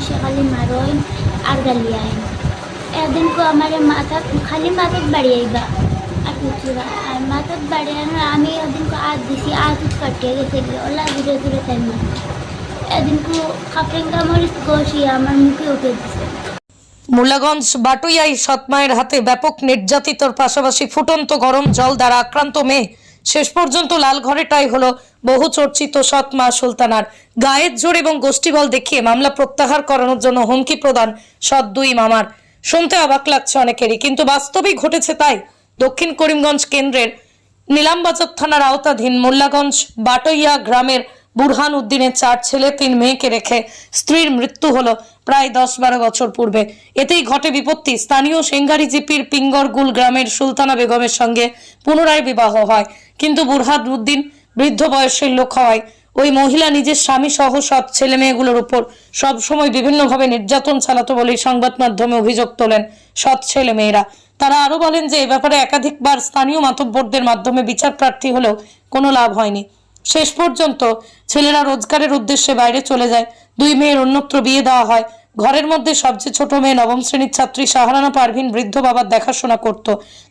দুইশো খালি মারোইন আর গালি আইন একদিন কো আমার মাথা খালি মাথাত বাড়ি আইবা আর কিছু আর মাথাত বাড়ি আনো আমি একদিন কো আত দিছি আত কাটিয়ে গেছে ওলা দূরে দূরে তাই মাথা একদিন কো খাপরেঙ্গা মরিচ গসিয়ে আমার মুখে উঠে দিছে। মুলাগঞ্জ বাটুইয়াই সৎমায়ের হাতে ব্যাপক নির্যাতিতর পাশাপাশি ফুটন্ত গরম জল দ্বারা আক্রান্ত মেয়ে শেষ পর্যন্ত লাল ঘরেটাই হলো বহু চর্চিত সৎমা সুলতানার। গায়ের জোর এবং গোষ্ঠীবল দেখিয়ে মামলা প্রত্যাহার করানোর জন্য হুমকি প্রদান সৎ দুই মামার। শুনতে অবাক লাগছে অনেকেরই, কিন্তু বাস্তবেই ঘটেছে তাই। দক্ষিণ করিমগঞ্জ কেন্দ্রের নিলামবাজার থানার আওতাধীন মোল্লাগঞ্জ বাটইয়া গ্রামের বুরহান উদ্দিনের চার ছেলে, তিন মেয়েকে রেখে স্ত্রীর মৃত্যু হলো প্রায় দশ বারো বছর পূর্বে। এতেই ঘটে বিপত্তি। স্থানীয় সেঙ্গারি জিপির পিঙ্গরগুল গ্রামের সুলতানা বেগমের সঙ্গে পুনরায় বিবাহ হয়। কিন্তু বুরহান উদ্দিন বৃদ্ধ বয়সের লোক হওয়ায় ওই মহিলা নিজের স্বামী সহ সব ছেলে মেয়েগুলোর উপর সবসময় বিভিন্নভাবে নির্যাতন চালাতো বলেই সংবাদ মাধ্যমে অভিযোগ তোলেন সৎ ছেলে মেয়েরা। তারা আরও বলেন যে, এ ব্যাপারে একাধিকবার স্থানীয় মাতব্বরদের মাধ্যমে বিচার প্রার্থী হলেও কোনো লাভ হয়নি। শেষ পর্যন্ত ছেলেরা রোজগারের উদ্দেশ্যে বাইরে চলে যায়। দুই মেয়ের অন্যত্র বিয়ে দেওয়া হয়। ঘরের মধ্যে সবচেয়ে ছোট মেয়ে নবম শ্রেণির ছাত্রী শাহরানা পারভিন বৃদ্ধ বাবার দেখাশোনা করত।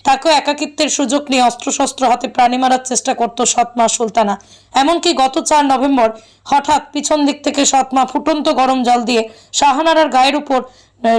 তাকেও একাকিত্বের সুযোগ নিয়ে অস্ত্রশস্ত্র হাতে প্রাণী মারার চেষ্টা করত সৎমা সুলতানা। এমনকি গত চার নভেম্বর হঠাৎ পিছন দিক থেকে সৎমা ফুটন্ত গরম জল দিয়ে শাহানারার গায়ের উপর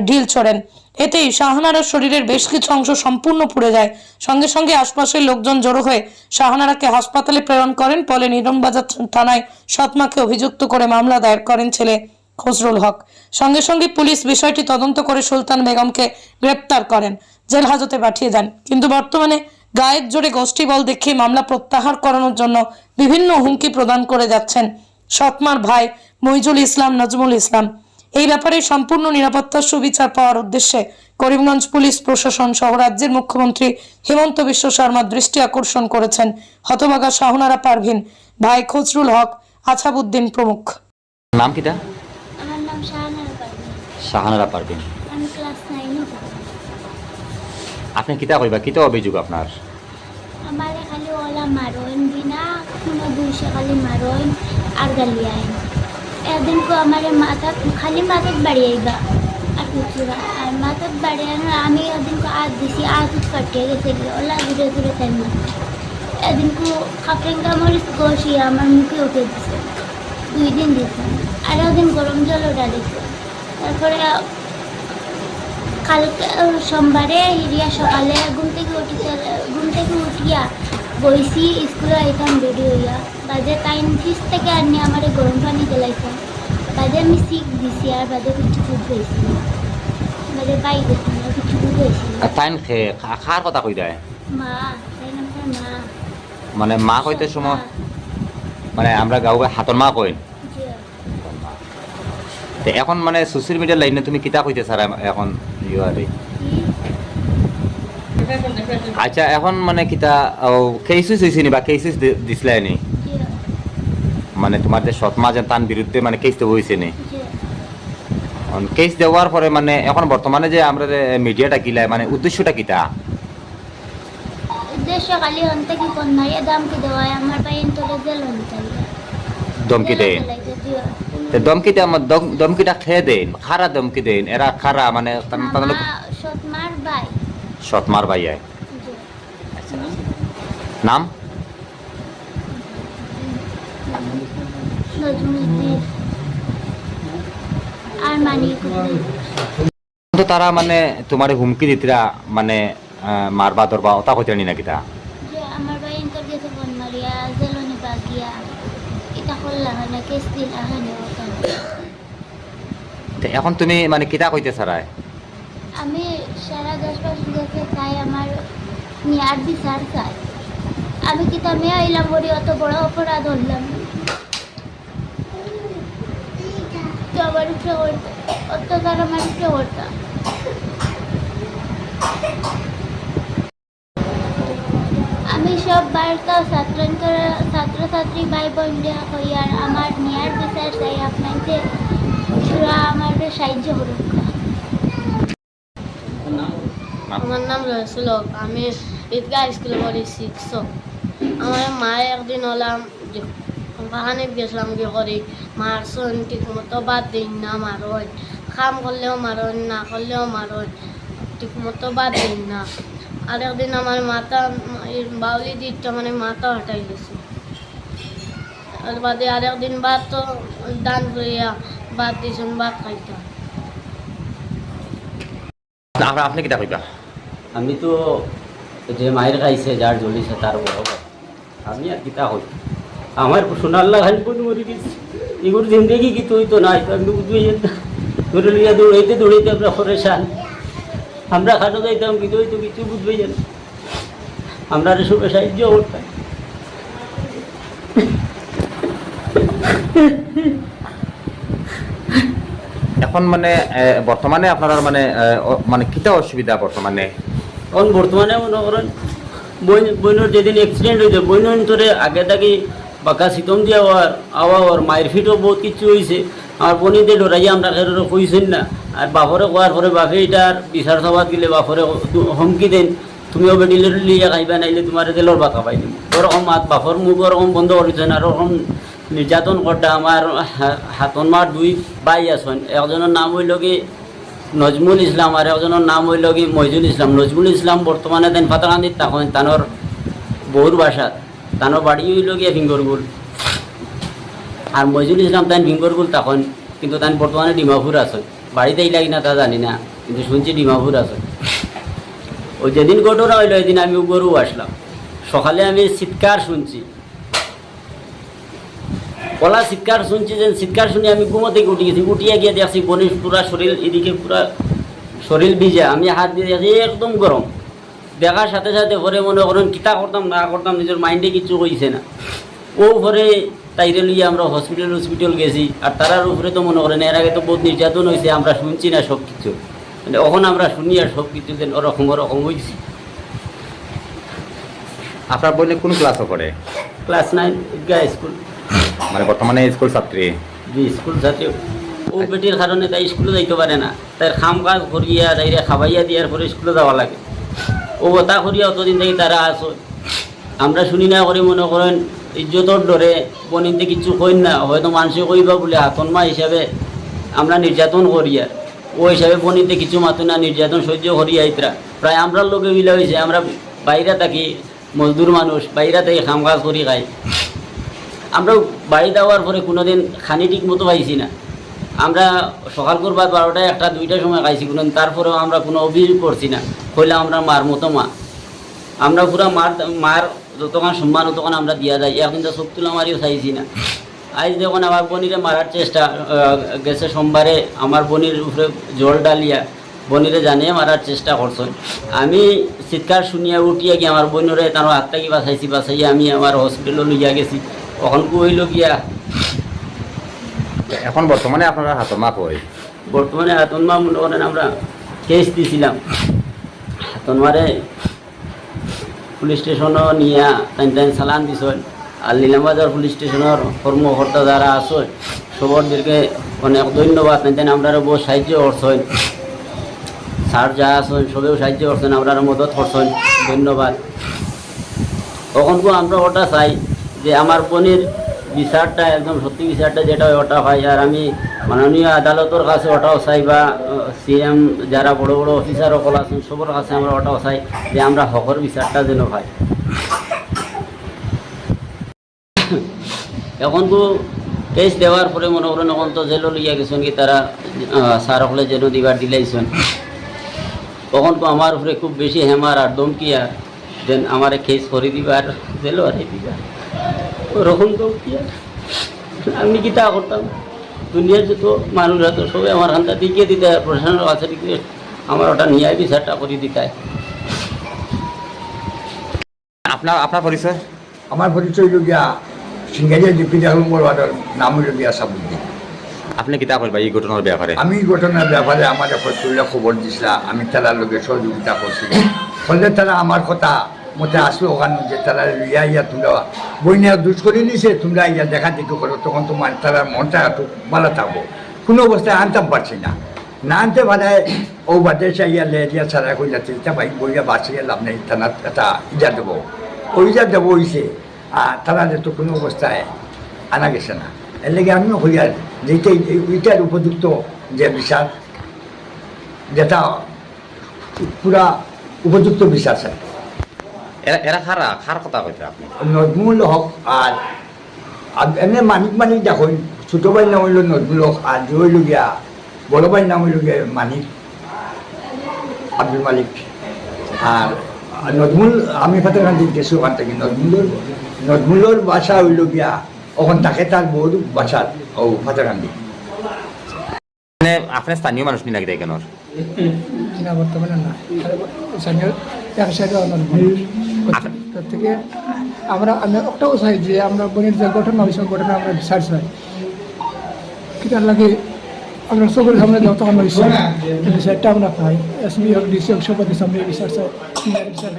ঢিল ছোড়েন। এতেই শাহানারার শরীরের বেশ কিছু অংশ সম্পূর্ণ পুড়ে যায়। সঙ্গে সঙ্গে আশপাশের লোকজন জড়ো হয়ে শাহানারাকে হাসপাতালে প্রেরণ করেন। পরে নিরমবাজার থানায় সৎমাকে অভিযুক্ত করে মামলা দায়ের করেন ছেলে। খসরুল হক। সঙ্গে সঙ্গে পুলিশ বিষয়টি তদন্ত করে সুলতান বেগমকে গ্রেপ্তার করেন, জেল হাজতে পাঠিয়ে দেন। কিন্তু বর্তমানে গায়ের জোরে গোষ্ঠী বল দেখিয়ে মামলা প্রত্যাহার করানোর জন্য বিভিন্ন হুমকি প্রদান করে যাচ্ছেন সৎমার ভাই মইজুল ইসলাম নজমুল ইসলাম। এই ব্যাপারে সম্পূর্ণ নিরাপত্তার সুবিচার পাওয়ার উদ্দেশ্যে করিমগঞ্জ পুলিশ প্রশাসন সহ রাজ্যের মুখ্যমন্ত্রী হেমন্ত বিশ্ব শর্মার দৃষ্টি আকর্ষণ করেছেন হতবাগা শাহনারা পারভিন ভাই খসরুল হক আছাবুদ্দিন প্রমুখ। নাম কিটা আমার নাম শাহানারা পারভিন শাহানারা পারবিন। আপনি কিতা কইবা কিতা অভিযোগ আপনার? আমার খালি ওলা মারোইন বিনা কোনো দুইশো খালি মারোইন আর গালি আইন। একদিন কো আমার মাথা খালি মাথাত বাড়ি আইবা আর কিছু আর মাথাত বাড়ি আনো আমি একদিন কো আত দিছি আত কাটিয়ে গেছে ওলা দূরে দূরে তাই মাথা একদিন কো খাপরেঙ্গা মরিচ গসিয়ে আমার মুখে উঠে দিছে। দুই দিন দিছে। আর একদিন গরম জলও ডালিছে তারপরে কালকে সোমবারে হিরিয়া সকালে ঘুম থেকে উঠি ঘুম থেকে উঠিয়া বইছি স্কুলে আইতাম রেডি হইয়া। বাজে টাইম ফিস থেকে আনি আমার গরম পানি দিলাইতাম বাজে আমি শিখ দিছি আর বাজে কিছু হয়েছি বাজে পাই গেছি না কিছু হয়েছি টাইম খার কথা কই দেয় মা তাই নাম মা। মানে মা কইতে সময় মানে আমরা গাঁও হাতর মা কই। তে এখন মানে সোশ্যাল মিডিয়ার লাইনে তুমি কিতা কইতে স্যার এখন ইউআরে আচ্ছা এখন মানে কিতা কেসুস হয়েছে নি বা কেসুস দিছিলাই নি? মানে তোমার যে সৎমা যে তার বিরুদ্ধে মানে কেস দেওয়া হয়েছে নি। কেস দেওয়ার পরে মানে এখন বর্তমানে যে আমরা মিডিয়াটা কিলাই মানে উদ্দেশ্যটা কিতা? উদ্দেশ্য খালি হন্তে কি কোন মারিয়া দাম কি দেওয়ায় আমার পাইন জেল হন্তে ধমকি দেন তে দমকিটা আমার দম- দমকিটা খেয়ে দেন খারা দমকি দেন এরা খারা মানে সৎমার বাই সৎমার ভাইয়ায় নাম? তো তারা মানে তোমার হুমকি দিতরা মানে মারবা ধরবা ওটা কইতে নি তা আমার ভাই ইন্টার গেছে বন মারিয়া জেলনি বাগিয়া। এখন তুমি মানে কিতা কইতে সারায় আমি সারা দশ বছর গেছে তাই আমার নিয়ার বিচার চাই। আমি কি তা মেয়ে আইলাম বলি, অত বড় অপরাধ হলাম তো আমার উপরে অত্যাচার আমার উপরে সব বার্তা ছাত্র ছাত্রছাত্রী ভাই বোন হইয়ার আমার নিয়ার বিচার চাই। আপনাকে সুরা আমার সাহায্য করুক। নাম? আমার নাম হক। আমি ঈদগাহ স্কুলে পড়ি শিখছ আমার মা একদিন হলাম বাহানে গেছিলাম গিয়ে করি। মার সন ঠিক মতো বাদ দিন না, মার হয় কাম করলেও মারণ না করলেও মারণ ঠিক মতো বাদ দিন না। আরেকদিন আমার মাথা বাউলি দিকটা মানে মাথা হটাই গেছে। আর বাদে আরেকদিন বাদ তো দান করিয়া বাদ দিয়েছেন বাদ খাইতাম। আপনি কিতা কইবা? আমি তো যে মায়ের খাইছে যার জ্বলিছে তার বড় আমি আর কিতা হই? আমার সোনার লাগান কোন মরে গেছে। এগুলো জিন্দগি কি তুই তো নাই? আমি ধরে লিয়া দৌড়াইতে দৌড়াইতে আমরা পরেশান। আমরা খাটো যাইতাম কিন্তু ওই তো কিছু বুঝবই না। আমরা আর সবে সাহায্য করতাম। এখন মানে বর্তমানে আপনার মানে মানে কিতা অসুবিধা বর্তমানে? এখন বর্তমানে মনে করেন বইন বইনের যেদিন অ্যাক্সিডেন্ট হয়েছে বইনের ভিতরে আগে থাকি বাঁকা সিতম দিয়া হওয়ার আওয়া হওয়ার মায়ের ফিটও বহুত কিছু হয়েছে আমার বনিতে ডরাইয়া আমরা খেরো কইছেন না। আর বাপরে কোয়ার পরে বাপে এটার বিচার সভাত গেলে বাপরে হুমকি দেন। তুমিও বেডিলে লিয়া খাইবা, নাইলে তোমার তেলর বাতা পাই দিম। ওরকম হাত বাপর মুখ ওরকম বন্ধ করেছেন আর ওরকম নির্যাতন করতে আমার হাতন মার দুই বাই আছেন। একজনের নাম হইল কি নজমুল ইসলাম আর একজনের নাম হইল কি মহিজুল ইসলাম নজমুল ইসলাম বর্তমানে তেন ফাতাকান্দিত তখন তানোর বহুর বাসাত তানোর বাড়ি হইল গিয়ে ফিঙ্গরগুল আর মহিজুল ইসলাম তাই ফিঙ্গরগুল তখন কিন্তু তাই বর্তমানে ডিমাপুর আছে। বাড়িতে ইলাকি না, তা জানি না, কিন্তু শুনছি ডিমাপুর আছে। ওই যেদিন ঘটনা হইল ওই দিন আমি গরু আসলাম। সকালে আমি চিৎকার শুনছি। কলা চিৎকার শুনছি যে চিৎকার শুনে আমি ঘুমো থেকে উঠে গেছি। উঠিয়ে গিয়ে দেখছি বনির পুরা শরীর এদিকে পুরা শরীর ভিজা। আমি হাত দিয়ে দেখছি একদম গরম দেখার সাথে সাথে পরে মনে করেন কিতা করতাম না করতাম নিজের মাইন্ডে কিছু কইছে না। ও পরে তাইরে লইয়া আমরা হসপিটাল হসপিটাল গেছি। আর তারার উপরে তো মনে করেন এর আগে তো বহুত নির্যাতন হয়েছে আমরা শুনছি না সব কিছু মানে এখন আমরা শুনি আর সব কিছু যেন ওরকম ওরকম হয়েছি আপনার বইনে কোন ক্লাসও পড়ে? ক্লাস নাইন গা স্কুল। মানে বর্তমানে স্কুল ছাত্রী? যে স্কুল যাতে ও বেটির কারণে তাই স্কুলে যাইতে পারে না। তার খাম কাজ করিয়া তাইরে খাবাইয়া দিয়ার পরে স্কুলে যাওয়া লাগে। ও ওটা করিয়া অতদিন থেকে তারা আসো আমরা শুনি না করে মনে করেন ইজ্জতর ডরে বনিতে কিছু কইন না, হয়তো মানুষে কইবা বলে হাতন মা হিসাবে আমরা নির্যাতন করি আর। ও হিসাবে বনিতে কিছু মাতো না, নির্যাতন সহ্য করি ইতরা। প্রায় আমরা লোকে মিলা হয়েছে আমরা বাইরে থাকি, মজদুর মানুষ, বাইরে থেকে খাম কাজ করি খাই। আমরা বাড়ি দেওয়ার পরে কোনোদিন খানি ঠিক মতো পাইছি না। আমরা সকাল করবার বারোটায় একটা, দুইটার সময় খাইছি কোনো তারপরেও আমরা কোনো অভিযোগ করছি না। হইলে আমরা মার মতো মা। আমরা পুরা মার মার যতক্ষণ সম্মান ততক্ষণ আমরা দিয়া যাই। এখন তো চোখ তুলা মারিও চাইছি না। আজ যখন আমার বনিরে মারার চেষ্টা গেছে সোমবারে। আমার বনির উপরে জল ডালিয়া বনিরে জানিয়ে মারার চেষ্টা করছেন। আমি চিৎকার শুনিয়া উঠিয়া গিয়ে আমার বনিরে তার হাত থাকি বাঁচাইছি বাঁচাইয়া আমি আমার হসপিটালে লইয়া গেছি। তখন কইল গিয়া? এখন বর্তমানে আপনারা মাপ হয়। বর্তমানে হাতনমা মনে করেন আমরা কেস দিছিলাম। হাতনমারে পুলিশ স্টেশনও নিয়ে তাই তাই চালান দিছেন আর লীলামবাজার পুলিশ স্টেশনের কর্মকর্তা যারা আছে। সবরদেরকে অনেক ধন্যবাদ। তাই তাই আমরা বহু সাহায্য করছেন। স্যার যা আছেন, সবেও সাহায্য করছেন আমরা মদত করছেন। ধন্যবাদ। তখনকু আমরা ওটা চাই যে আমার বোনের বিচারটা একদম সত্যি বিচারটা যেটা ওটা হয়। আর আমি মাননীয় আদালতের কাছে ওটাও চাই বা সিএম যারা বড় বড় অফিসার সকল আছেন, সবার কাছে আমরা ওটাও চাই যে আমরা হকর বিচারটা যেন হয় এখন তো কেস দেওয়ার পরে মনে করেন এখন তো জেলও লইয়া গেছেন কি তারা স্যার হলে যেন দিবার দিলাইছেন। তখন তো আমার উপরে খুব বেশি হেমার আর দমকিয়া দেন আমার কেস করে দিবার, জেলও আর দিবার। ওরকম দমকিয়া আমি কি তা করতাম? দুনিয়ার যত মানুষরা তো সবাই আমার হান্তা দিকে দিতে হয়, প্রশাসনের কাছে দিকে আমার ওটা ন্যায় বিচারটা করে দিতে হয়। আপনার আপনার পরিচয়? আমার পরিচয় হইল গিয়া সিঙ্গারিয়া ডিপি আলম্বর বাজার নাম হইল গিয়া সাবুদ্দিন। আপনি কিতা করবা এই ঘটনার ব্যাপারে? আমি এই ঘটনার ব্যাপারে আমার এখন শরীরে খবর দিছিলাম আমি তারার লোকে সহযোগিতা করছিলাম। ফলে তারা আমার কথা মতে আসলো ওখানে যে তারা ইয়া ইয়া তোমরা বইনা দুষ করে নিছে, তোমরা ইয়া দেখা দেখি করো, তখন তোমার তারা মনটা একটু ভালো থাকব। কোনো অবস্থায় আনতে পারছি না। না আনতে পারে, ও বাদে সে ইয়া লে দিয়া ছাড়া কইলা, তিনটা ভাই বইয়া বাঁচিয়ে লাভ নেই, তারা এটা ইজা দেবো। ওই ইজা দেবো হইছে, আর তারা যে তো কোনো অবস্থায় আনা গেছে না। এর লেগে আমিও হইয়ার যেটাই এইটার উপযুক্ত যে বিচার, যেটা পুরা উপযুক্ত বিচার চাই। এরা এরা খারা খার কথা কইতে আপনি। নজমুল হক আর এমনি মানিক মানিক দেখুন ছোট নাম হইল নজমুল হক আর যে হইল বড় নাম হইল মানিক আব্দুল মালিক। আর নজমুল আমি ফাতেরকান্দি গেছি ওখান থেকে নজমুলের নজমুলের বাসা হইল গিয়া ওখান থাকে তার বউর বাসা ও ফাতেরকান্দি মানে আপনি স্থানীয় মানুষ নি লাগি কেন? কিনা বর্তমানে না। স্থানীয় এক সাইডে আমার তার থেকে আমরা আমি একটাও চাই যে আমরা বনের যে ঘটনা হয়েছে ঘটনা আমরা বিচার চাই। কিটার লাগে আমরা সকলের সামনে যত বিচার বিচারটা আমরা পাই। এসবি হোক ডিসি হোক সবাই সামনে বিচার চাই। বিচার